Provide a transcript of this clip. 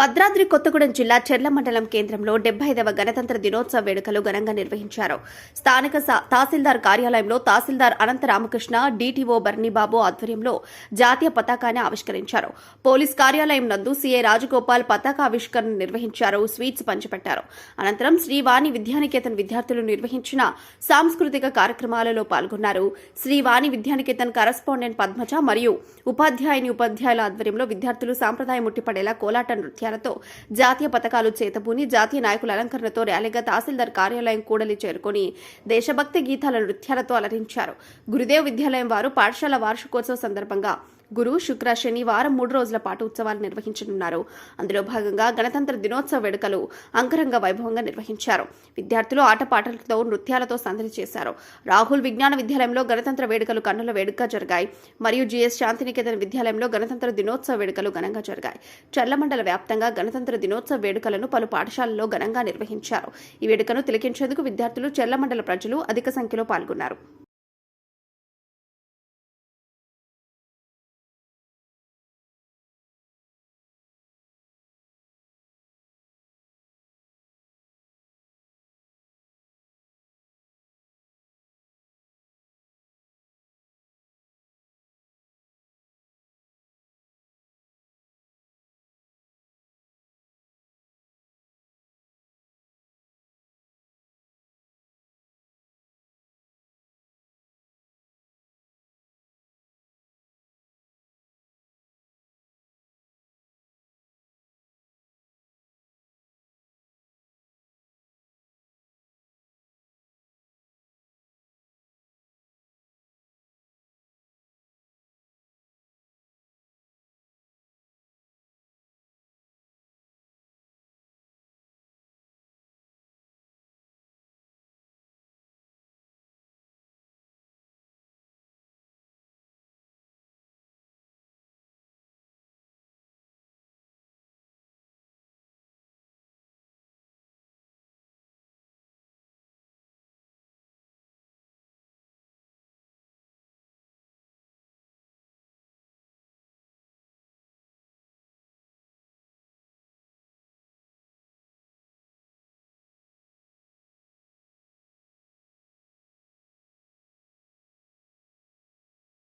భద్రాద్రి కొత్తగూడెం జిల్లా చెర్ల మండలం కేంద్రంలో డెబ్బై ఐదవ గణతంత్ర దినోత్సవ వేడుకలు ఘనంగా నిర్వహించారు. స్థానిక తహసీల్దార్ కార్యాలయంలో తహసీల్దార్ అనంత రామకృష్ణ డీటీఓ బర్నీబాబు ఆధ్వర్యంలో జాతీయ పతాకాన్ని ఆవిష్కరించారు. పోలీస్ కార్యాలయం నందు సీఏ రాజగోపాల్ పతాక ఆవిష్కరణ నిర్వహించారు స్వీట్స్ పంచిపెట్టారు. అనంతరం శ్రీవాణి విద్యానికేతన్ విద్యార్థులు నిర్వహించిన సాంస్కృతిక కార్యక్రమాలలో పాల్గొన్నారు. శ్రీవాణి విద్యానికేతన్ కరస్పాండెంట్ పద్మజ మరియు ఉపాధ్యాయుని ఉపాధ్యాయుల ఆధ్వర్యంలో విద్యార్థులు సాంప్రదాయం ముట్టిపడేలా కోలాట నృత్యాలతో జాతీయ పథకాలు చేతబూని జాతీయ నాయకుల అలంకరణతో ర్యాలీగా తహసీల్దార్ కార్యాలయం కూడలి చేరుకొని దేశభక్తి గీతాల నృత్యాలతో అలరించారు. గురుదేవ్ విద్యాలయం వారు పాఠశాల వార్షికోత్సవ సందర్భంగా గురు శుక్ర శని వారం మూడు రోజుల పాటు ఉత్సవాలు నిర్వహించనున్నారు. అందులో భాగంగా గణతంత్ర దినోత్సవ వేడుకలు అంగరంగ వైభవంగా నిర్వహించారు. విద్యార్థులు ఆటపాటలతో నృత్యాలతో సందడి చేశారు. రాహుల్ విజ్ఞాన విద్యాలయంలో గణతంత్ర వేడుకలు కన్నుల వేడుకగా జరిగాయి. మరియు జిఎస్ శాంతినికేతన్ విద్యాలయంలో గణతంత్ర దినోత్సవ వేడుకలు ఘనంగా జరిగాయి. చల్లమండల వ్యాప్తంగా గణతంత్ర దినోత్సవ వేడుకలను పలు పాఠశాలల్లో ఘనంగా నిర్వహించారు. ఈ వేడుకను తిలకించేందుకు విద్యార్థులు చెల్లమండల ప్రజలు అధిక సంఖ్యలో పాల్గొన్నారు.